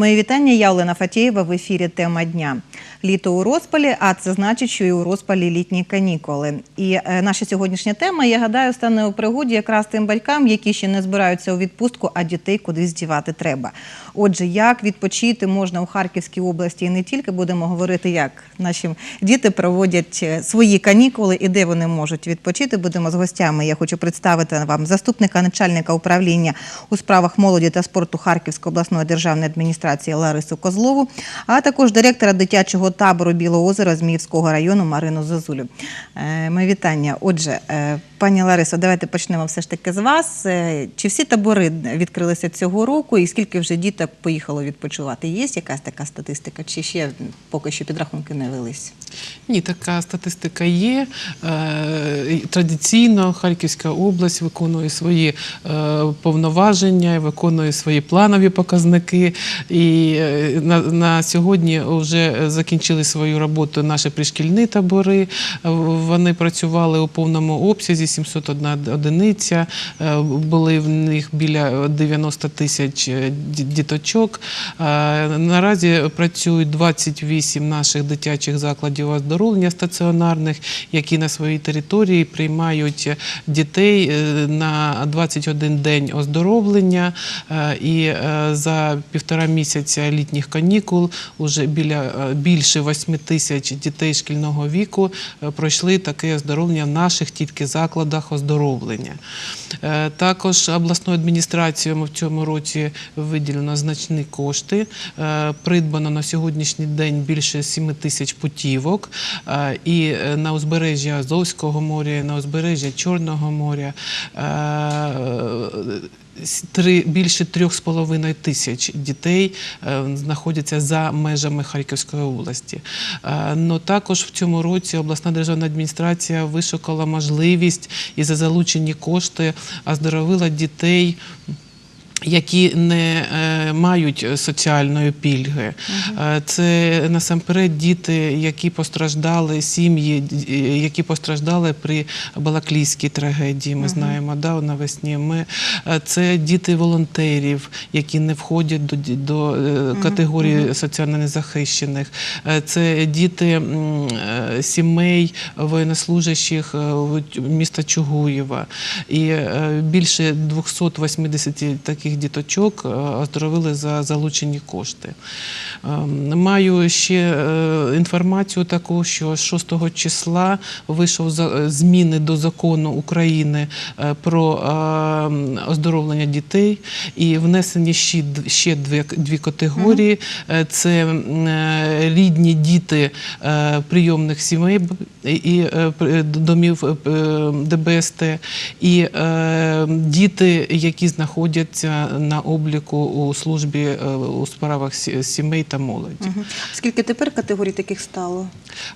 Мої вітання. Я Олена Фатєєва в ефірі Тема дня. Літо у розпалі, а це значить, що і у розпалі літні канікули. І е, наша сьогоднішня тема, я гадаю, стане у пригоді якраз тим батькам, які ще не збираються у відпустку, а дітей кудись дівати треба. Отже, як відпочити можна у Харківській області і не тільки будемо говорити, як наші діти проводять е, свої канікули і де вони можуть відпочити. Будемо з гостями. Я хочу представити вам заступника начальника управління у справах молоді та спорту Харківської обласної державної адміністрації Ларису Козлову, а також директора дитячого табору Білого озера Зміївського району Марину Зозулю. Е, Ми вітання. Отже, е, пані Ларисо, давайте почнемо все ж таки з вас. Е, Чи всі табори відкрилися цього року, і скільки вже діток поїхало відпочивати? Є якась така статистика, чи ще поки що підрахунки не велись? Ні, така статистика є. Традиційно Харківська область виконує свої повноваження, виконує свої планові показники. І на, на сьогодні вже закінчили свою роботу наші пришкільні табори. Е, Вони працювали у повному обсязі, 701 одиниця. Е, Були в них біля 90 тисяч е, діточок. Наразі працюють 28 наших дитячих закладів оздоровлення стаціонарних, які на своїй території приймають дітей на 21 день оздоровлення. І за півтора місяця літніх канікул уже біля е, більше 8 тисяч дітей шкільного віку е, пройшли таке оздоровлення в наших тільки закладах оздоровлення. Е, Також обласною адміністрацією в цьому році виділено значні кошти. Е, Придбано на сьогоднішній день більше 7 тисяч путівок. І на узбережжя Азовського моря, на узбережжя Чорного моря. Три більше трьох з половиною тисяч дітей е, знаходяться за межами Харківської області. Е, Но також в цьому році обласна державна адміністрація вишукала можливість і за залучені кошти оздоровила дітей. Які не е, мають соціальної пільги, Е, це насамперед діти, які постраждали, сім'ї, е, які постраждали при Балаклійській трагедії. Ми знаємо, да, навесні. Ми це діти волонтерів, які не входять до, до категорії соціально незахищених. Це діти сімей воєннослужащих е, в міста Чугуєва. І більше 280 таких діточок е, оздоровили за залучені кошти. Ем, Маю ще е, інформацію таку, що 6 числа вийшов е, зміни до закону України про е, оздоровлення дітей і внесені ще, дві, категорії. Це рідні діти прийомних сімей і домів ДБСТ, і діти, які знаходяться на обліку у службі е, у справах сі- сімей та молоді. Скільки тепер категорій таких стало?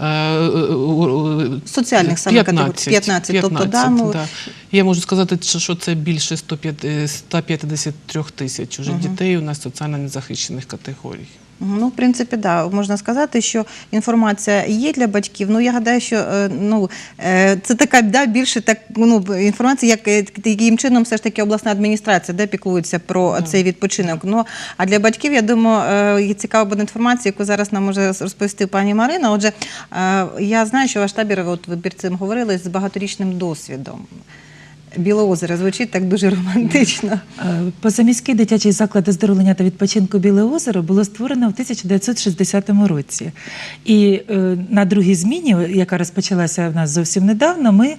Е, е, Соціальних саме категорій. 15, тобто, да, да. Я можу сказати, що це більше 105 153 тисяч уже дітей у нас соціально незахищених категорій. Ну, в принципі, да, можна сказати, що інформація є для батьків. Ну, я гадаю, що е, ну, е, це така да, більше так, ну, інформація, як, е, яким чином все ж таки обласна адміністрація де піклується про цей відпочинок. Ну, а для батьків, я думаю, є цікава буде інформація, яку зараз нам може розповісти пані Марина. Отже, я знаю, що ваш табір, от ви перед цим говорили, з багаторічним досвідом. Білоозеро звучить так дуже романтично. Е, Позаміський дитячий заклад оздоровлення та відпочинку Біле озеро було створено в 1960 році. І е, на другій зміні, яка розпочалася в нас зовсім недавно, ми е,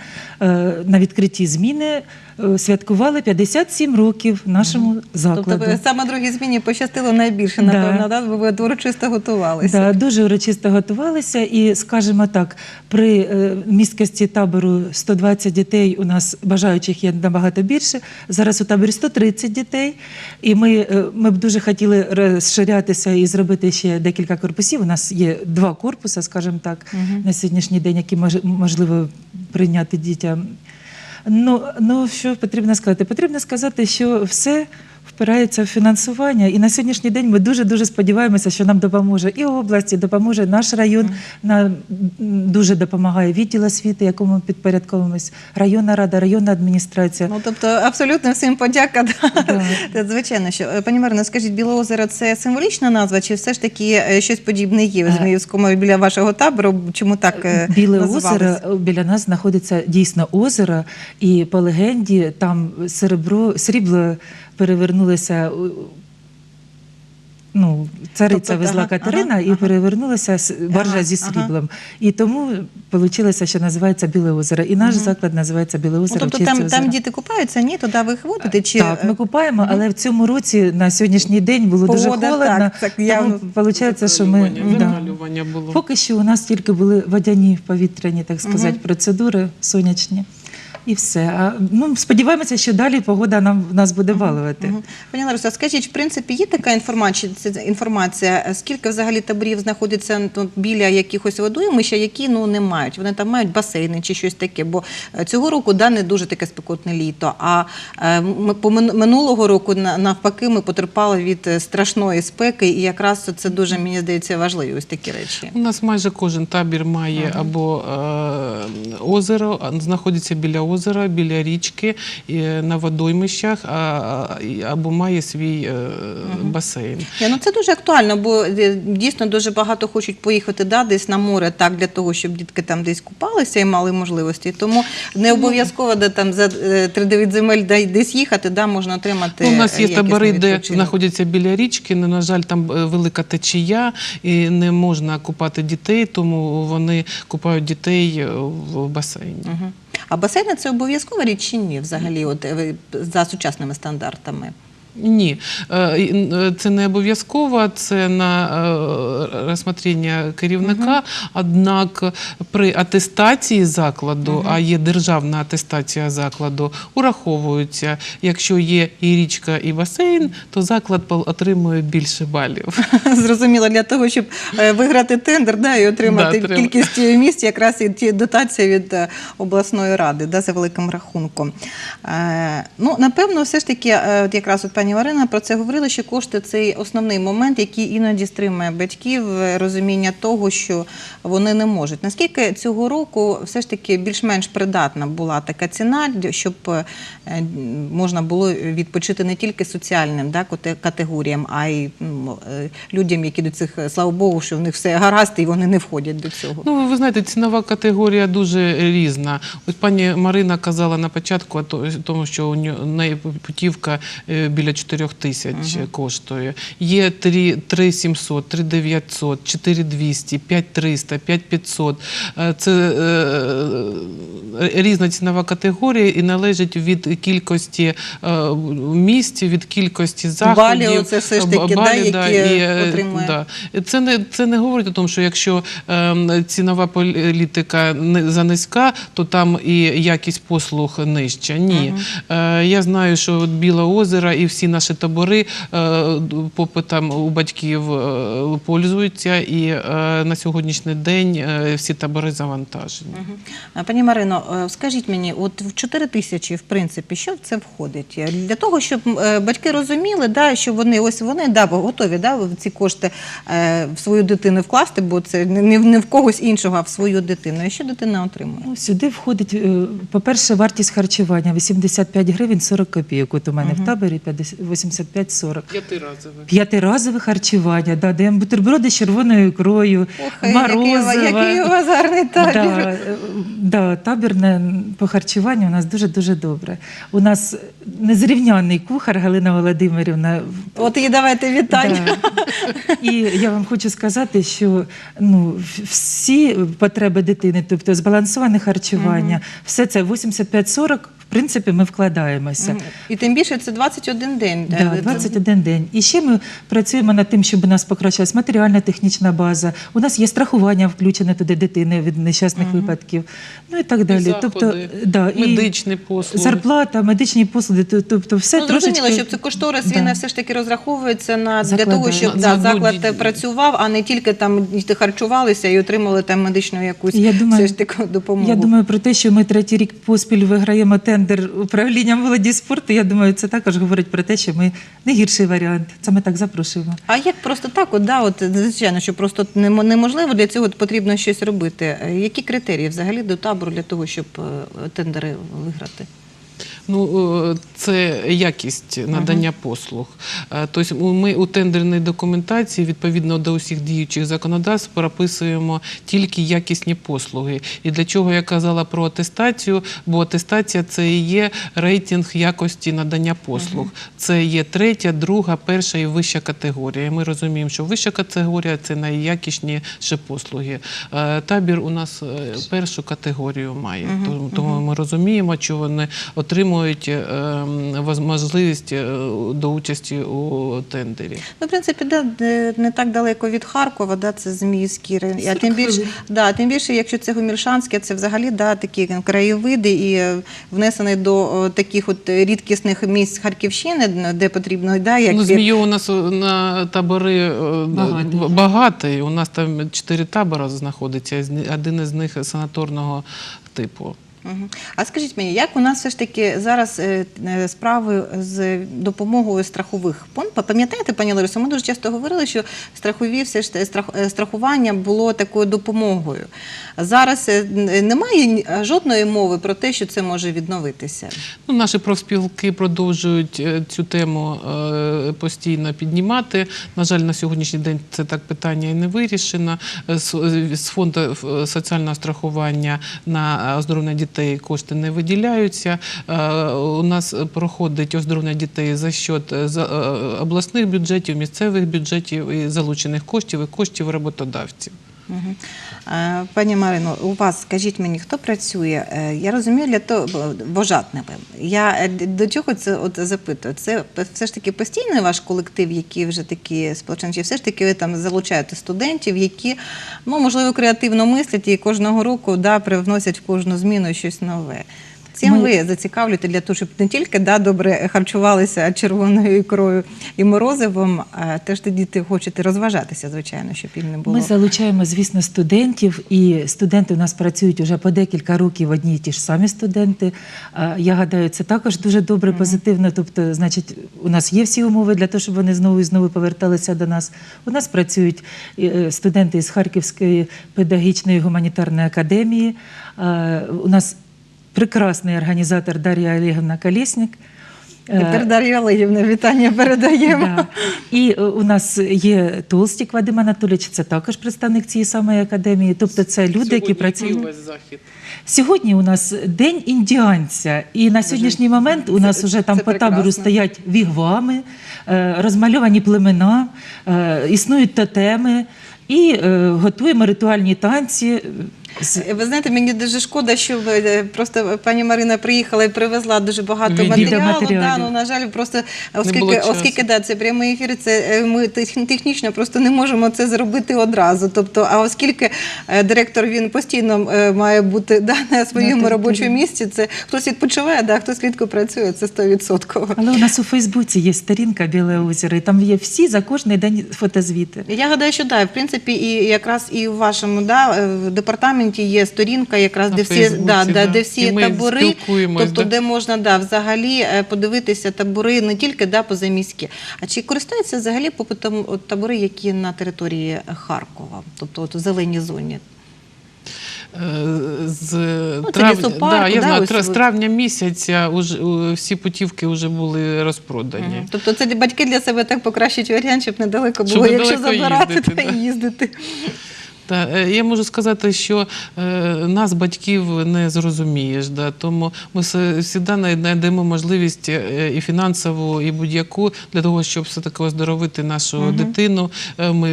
на відкритті зміни е, святкували 57 років нашому закладу. Тобто саме другій зміні пощастило найбільше, Да. напевно, да. ви урочисто готувалися. Да, дуже урочисто готувалися, і скажімо так, при е, місткості табору 120 дітей у нас бажаючих є набагато більше. Зараз у таборі 130 дітей, і ми, е, ми б дуже хотіли розширятися і зробити ще декілька корпусів. У нас є два корпуси, скажімо так, на сьогоднішній день, які мож, можливо прийняти дітям. Ну, ну що потрібно сказати? Потрібно сказати, що все впирається в фінансування. І на сьогоднішній день ми дуже дуже сподіваємося, що нам допоможе і область, і допоможе наш район. Нам дуже допомагає відділ освіти, якому ми підпорядковуємось, районна рада, районна адміністрація. Ну тобто абсолютно всім подяка. Да. Да. Звичайно, що Е, пані Марино, скажіть, Біле озеро це символічна назва, чи все ж таки е, щось подібне є в Е. Зміївському біля вашого табору? Чому так Біле називалось? озеро біля нас знаходиться дійсно озеро, і по легенді там серебро, срібло перевернулося. у- Ну, цариця Тобто, везла ага, Катерина ага, і ага. перевернулася с- баржа Ага, зі ага. сріблом. І тому вийшло, що називається Біле озеро. І наш заклад називається Біле Ну, озеро. в тобто там, озера. там діти купаються, ні? Туди ви ходите? Чи... Так, ми е, купаємо, але в цьому році на сьогоднішній день було дуже холодно. так, так, явно. тому виходить, що ми да. було. Поки що у нас тільки були водяні повітряні, так сказати, процедури сонячні. І все. А ну сподіваємося, що далі погода нам нас буде балувати. Мгм. Пані Ларисо, скажіть, в принципі, є така інформація, інформація, скільки взагалі таборів знаходиться ну, тут біля якихось водоймища, які ну не мають. Вони там мають басейни чи щось таке. Бо е, цього року да, не дуже таке спекотне літо. А е, ми по минулого року на- навпаки ми потерпали від е, страшної спеки, і якраз це дуже мені здається важливі ось такі речі. У нас майже кожен табір має або е, озеро, а, знаходиться біля озера, біля річки, е, на водоймищах, або має свій е, басейн. Я, ну це дуже актуально, бо е, дійсно дуже багато хочуть поїхати да, десь на море, так для того, щоб дітки там десь купалися і мали можливості. Тому не обов'язково де там за е, 3-9 земель де- десь їхати, да, можна отримати. Ну, у нас є табори, де знаходяться біля річки. але, На жаль, там велика течія і не можна купати дітей, тому вони купають дітей в басейні. А басейни це обов'язкова річ чи ні, взагалі, от е, за сучасними стандартами? Ні, Е, е, це не обов'язково, це на е, розсмотрення керівника. Однак при атестації закладу, а є державна атестація закладу, ураховується, якщо є і річка, і басейн, то заклад отримує більше балів. Зрозуміло, для того, щоб виграти тендер да, і отримати Да, кількість місць, якраз і ті дотації від обласної ради да, за великим рахунком. Ну, напевно, все ж таки, от якраз от пані Варина про це говорила, що кошти це основний момент, який іноді стримує батьків е, розуміння того, що вони не можуть. Наскільки цього року все ж таки більш-менш придатна була така ціна, щоб е, можна було відпочити не тільки соціальним категоріям, а й е, людям, які до цих, слава Богу, що в них все гаразд і вони не входять до цього. Ну, ви знаєте, цінова категорія дуже різна. От пані Марина казала на початку тому, що у неї путівка е, біля 4 тисяч коштує. Є 3, 3 700, 3 900, 4 200, 5 300, 5 500. Е, Це е, різна цінова категорія і належить від кількості е, місць, від кількості заходів. Балів це все ж таки, да, які е, отримує. да. Це не це не говорить о тому, що якщо ем, цінова політика не за то там і якість послуг нижча. Ні, е, я знаю, що от Біле озеро і всі наші табори е, попитом у батьків е, пользуються, і е, на сьогоднішній день всі табори завантажені. Пані Марино, скажіть мені, от в 4 тисячі, в принципі, що в це входить? Для того, щоб батьки розуміли, да, що вони ось вони да, готові да, в ці кошти в свою дитину вкласти, бо це не, в- когось іншого, а в свою дитину. І що дитина отримує? Сюди входить, по-перше, вартість харчування 85 гривень 40 копійок. От у мене в таборі 50 85-40. П'ятиразове. П'ятиразове харчування, да, даємо бутерброди з червоною ікрою, Ох, який, морозиво. який у вас гарний табір. Да, е, да, табірне по харчуванню у нас дуже-дуже добре. У нас незрівнянний кухар Галина Володимирівна. От і давайте вітання. Да. І я вам хочу сказати, що ну, всі потреби дитини, тобто збалансоване харчування, все це 85-40, в принципі, ми вкладаємося. І тим більше це 21 день. Да, Е, 21 день. І ще ми працюємо над тим, щоб у нас покращилась матеріальна технічна база. У нас є страхування включене туди дитини від нещасних випадків. Ну і так далі. заходи, тобто, да, медичні послуги. зарплата, медичні послуги, тобто все Ну, трошечки. зрозуміло, щоб це кошторис він все ж таки розраховується на для того, щоб да, заклад працював, а не тільки там діти харчувалися і отримали там медичну якусь Я думаю, все ж таки допомогу. Я думаю про те, що ми третій рік поспіль виграємо тендер тендер управління молоді спорту. Я думаю, це також говорить про те, що ми не гірший варіант. Це ми так запрошуємо. А як просто так, от, да, от, звичайно, що просто немо- неможливо, для цього потрібно щось робити. Е, Які критерії взагалі до табору для того, щоб е, тендери виграти? Ну, е, це якість надання послуг. Е, Тобто ми у тендерній документації відповідно до усіх діючих законодавств прописуємо тільки якісні послуги. І для чого я казала про атестацію? Бо атестація це і є рейтинг якості надання послуг. Це є третя, друга, перша і вища категорія. Ми розуміємо, що вища категорія це найякісніші послуги. Е, Табір у нас першу категорію має. Тому ми розуміємо, що вони отримують е, можливість е, до участі у тендері. Ну, в принципі, да, не так далеко від Харкова, да, це Зміївський район. А тим більше, да, тим більше, якщо це Гомільшанське, це взагалі да, такі краєвиди і е, внесений до таких от рідкісних місць Харківщини, де потрібно, да, як Ну, змію у нас на табори Багато. У нас там чотири табори знаходиться, з один із них санаторного типу. А скажіть мені, як у нас все ж таки зараз е, е, справи з допомогою страхових фонд? Пам'ятаєте, пані Ларисо, ми дуже часто говорили, що страхові все ж е, страхування було такою допомогою. Зараз немає жодної мови про те, що це може відновитися. Ну, наші профспілки продовжують цю тему постійно піднімати. На жаль, на сьогоднішній день це так питання і не вирішено. З, фонду соціального страхування на оздоровлення дітей кошти не виділяються. Е, У нас проходить оздоровлення дітей за счет е, е, обласних бюджетів, місцевих бюджетів і залучених коштів і коштів роботодавців. Е, Пані Марино, у вас скажіть мені, хто працює? Е, Я розумію для того вожатними. Я е, до чого це от запитую? Це все ж таки постійний ваш колектив, який вже такі сполучені, чи все ж таки ви там залучаєте студентів, які ну можливо креативно мислять і кожного року да привносять в кожну зміну щось нове. Цим Ми- ви зацікавлюєте для того, щоб не тільки да, добре харчувалися червоною ікрою і морозивом, а теж тоді діти хочете розважатися, звичайно, щоб їм не було. Ми залучаємо, звісно, студентів, і студенти у нас працюють уже по декілька років одні й ті ж самі студенти. Я гадаю, це також дуже добре, позитивно. Тобто, значить, у нас є всі умови для того, щоб вони знову і знову поверталися до нас. У нас працюють е, студенти з Харківської педагогічної гуманітарної академії. У нас прекрасний організатор Дар'я Олегівна Колєснік. Е, Тепер Дар'я Олегівна вітання передаємо. Да. І е, у нас є Толстік Вадим Анатолійович, це також представник цієї самої академії. Тобто це люди, які працюють. захід. Сьогодні у нас день індіанця, і на сьогоднішній момент у нас це- вже там по табору стоять вігвами, е, розмальовані племена, існують тотеми, і готуємо ритуальні танці. Ви знаєте, мені дуже шкода, що ви, е, просто пані Марина приїхала і привезла дуже багато Відео матеріалу. Да, ну, на жаль, просто оскільки, оскільки да, це прямий ефір, це е, ми тех- технічно просто не можемо це зробити одразу. Тобто, а оскільки е, директор він постійно має бути да, на своєму території. робочому місці, це хтось відпочиває, да, хтось слідко працює, це 100%. Але у нас у Фейсбуці є сторінка Біле озеро, і там є всі за кожний день фотозвіти. Я гадаю, що да, в принципі, і якраз і в вашому да, в департаменті є сторінка, якраз На де всі, Фейсбуці, да, да, да. де всі І ми табори, спілкуємось, тобто да. де можна да, взагалі е, подивитися табори не тільки да, позаміські. А чи користуються взагалі попитом от, табори, які на території Харкова, тобто от, у зеленій зоні? Е, З це травня, лісопарку, да, я да, знаю, ось тра- з ви- травня місяця уже, у- всі путівки вже були розпродані. Мгм. Тобто це батьки для себе так покращують варіант, щоб недалеко Щоб було, якщо недалеко забирати їздити, та да. їздити. Та, е, я можу сказати, що е, нас, батьків, не зрозумієш. Да, тому ми завжди знайдемо можливість е, і фінансову, і будь-яку для того, щоб все таки оздоровити нашу дитину. Е, Ми,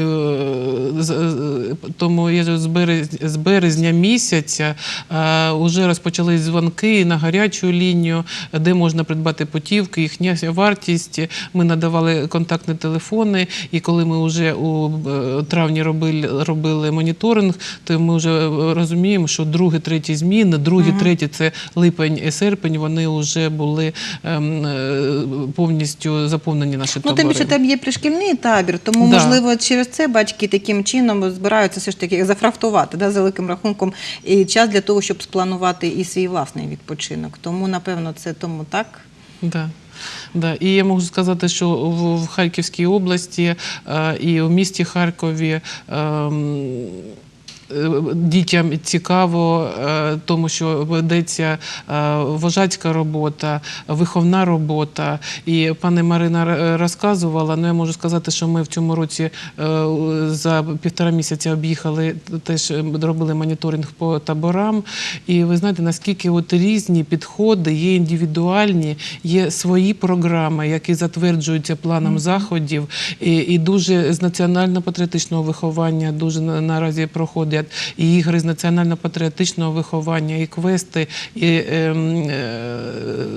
тому я з березня, з березня місяця е, вже розпочались дзвонки на гарячу лінію, де можна придбати путівки, їхня вартість. Ми надавали контактні телефони, і коли ми вже у е, травні робили, робили моніторинг то ми вже е, розуміємо, що другі, треті зміни, другі, треті це липень і серпень. Вони вже були ем, е, повністю заповнені наші Ну, табори. тим більше там є пришкільний табір, тому Да. можливо через це батьки таким чином збираються все ж таки зафрафтувати да, за великим рахунком і час для того, щоб спланувати і свій власний відпочинок. Тому напевно це тому так. Да. Да. І я можу сказати, що в, Харківській області е, і в місті Харкові. Е, Дітям цікаво, е, тому що ведеться е, вожатська робота, виховна робота. І пані Марина розказувала. Ну я можу сказати, що ми в цьому році за півтора місяця об'їхали, теж робили моніторинг по таборам. І ви знаєте, наскільки от різні підходи, є індивідуальні, є свої програми, які затверджуються планом заходів, і, і дуже з національно-патріотичного виховання дуже на- наразі проходять і ігри з національно-патріотичного виховання, і квести, і ем, е,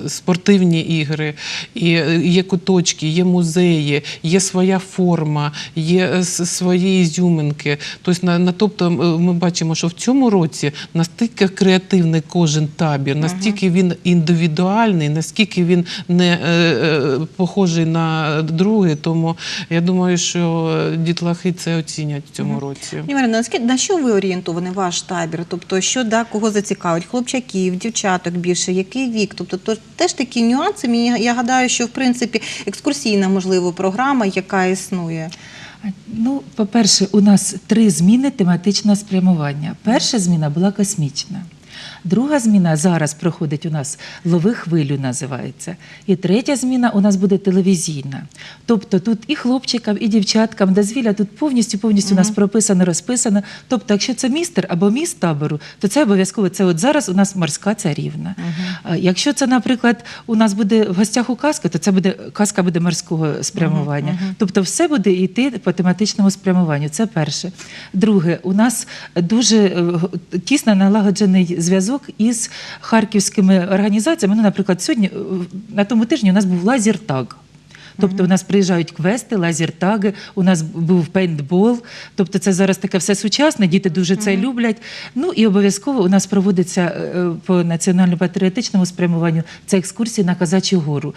спортивні ігри, і е, є куточки, є музеї, є своя форма, є е, свої ізюминки. Тобто, на, на тобто ми бачимо, що в цьому році настільки креативний кожен табір, настільки він індивідуальний, наскільки він не е, е, похожий на другий. Тому я думаю, що е, дітлахи це оцінять в цьому році. Марина, на що ви орієнтований ваш табір? Тобто, що да, кого зацікавить? Хлопчаків, дівчаток більше, який вік? Тобто, то теж такі нюанси. Мені я гадаю, що в принципі екскурсійна можливо програма, яка існує. Ну, по-перше, у нас три зміни тематичного спрямування. Перша зміна була космічна. Друга зміна зараз проходить у нас лови хвилю, називається. І третя зміна у нас буде телевізійна. Тобто тут і хлопчикам, і дівчаткам дозвілля тут повністю повністю у нас прописано, розписано. Тобто, якщо це містер або міст табору, то це обов'язково це от зараз у нас морська царівна. Якщо це, наприклад, у нас буде в гостях у казка, то це буде казка буде морського спрямування. Тобто, все буде йти по тематичному спрямуванню. Це перше. Друге, у нас дуже е, тісно налагоджений зв'язок із харківськими організаціями. Ну, наприклад, сьогодні е, на тому тижні у нас був лазертаг. Тобто у нас приїжджають квести, лазертаги, у нас був пейнтбол. Тобто це зараз таке все сучасне, діти дуже це люблять. Ну і обов'язково у нас проводиться е, по національно-патріотичному спрямуванню це екскурсії на Казачу гору.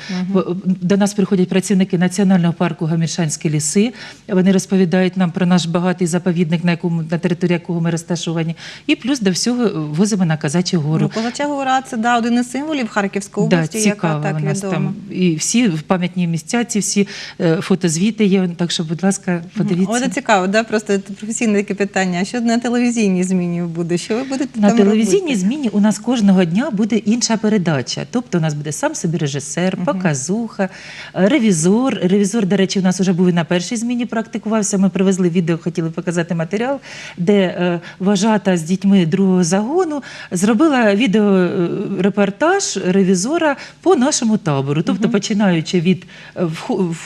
До нас приходять працівники національного парку Гаміршанські ліси. Вони розповідають нам про наш багатий заповідник, на якому на території якого ми розташовані. І плюс до всього возимо на Казачу гору. Ну, Козача гора це да, один із символів Харківської області, Да, яка так відома. там. І всі пам'ятні місця, ці всі е, фотозвіти є. Так що, будь ласка, подивіться. О, це цікаво, да? просто професійне таке питання. А що на телевізійній зміні буде? Що ви будете На там телевізійній робити? зміні у нас кожного дня буде інша передача. Тобто у нас буде сам собі режисер, показуха, е, ревізор. Ревізор, до речі, у нас вже був і на першій зміні практикувався. Ми привезли відео, хотіли показати матеріал, де е, вожата з дітьми другого загону зробила відеорепортаж ревізора по нашому табору. Тобто, починаючи від е,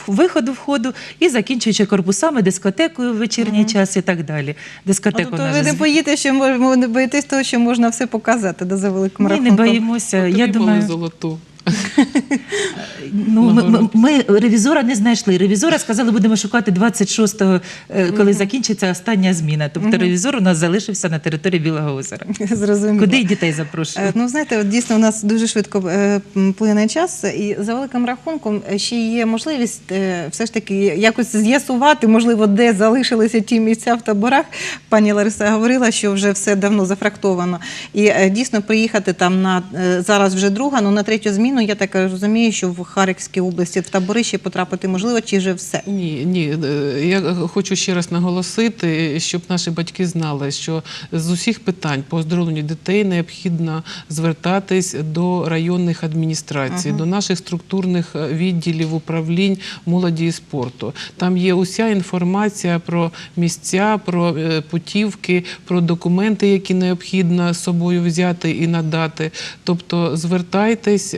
виходу входу і закінчуючи корпусами, дискотекою в вечірній час і так далі. А, Дискотеку тобто ви не боїтеся, що не боїтесь того, що можна все показати да, за великим Ні, не боїмося. Я думаю, золоту. ну, ми, ми, ми ревізора не знайшли. Ревізора сказали, будемо шукати 26-го, е, коли закінчиться остання зміна. Тобто ревізор у нас залишився на території Білого озера. Зрозуміло. Куди й дітей Е, запрошують? Ну, знаєте, от дійсно у нас дуже швидко е, плине час, і за великим рахунком е, ще є можливість е, все ж таки якось з'ясувати, можливо, де залишилися ті місця в таборах. Пані Лариса говорила, що вже все давно зафрактовано. І е, дійсно приїхати там на е, зараз вже друга, ну на третю зміну, я так розумію, що в Харківській області в табори ще потрапити можливо, чи вже все. Ні, ні. е, Я хочу ще раз наголосити, щоб наші батьки знали, що з усіх питань по оздоровленню дітей необхідно звертатись до районних адміністрацій, до наших структурних е, відділів управлінь молоді і спорту. Там є уся інформація про місця, про е, путівки, про документи, які необхідно з собою взяти і надати. Тобто звертайтесь,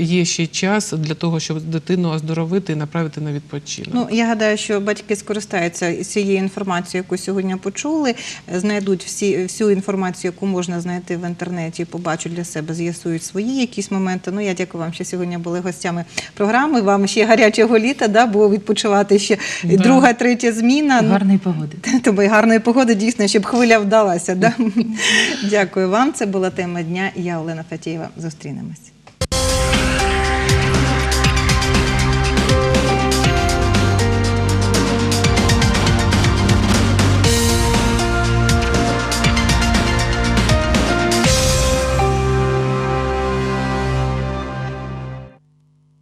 є ще час для того, щоб дитину оздоровити і направити на відпочинок. Ну я гадаю, що батьки скористаються цією інформацією, яку сьогодні почули, знайдуть всі всю інформацію, яку можна знайти в інтернеті, побачать для себе, з'ясують свої якісь моменти. Ну я дякую вам, що сьогодні були гостями програми. Вам ще гарячого літа, да, було відпочивати ще Да. друга, третя зміна. Гарної погоди. Тому і гарної погоди, дійсно, щоб хвиля вдалася. Да? Дякую вам. Це була тема дня. Я Олена Фатєєва. Зустрінемось.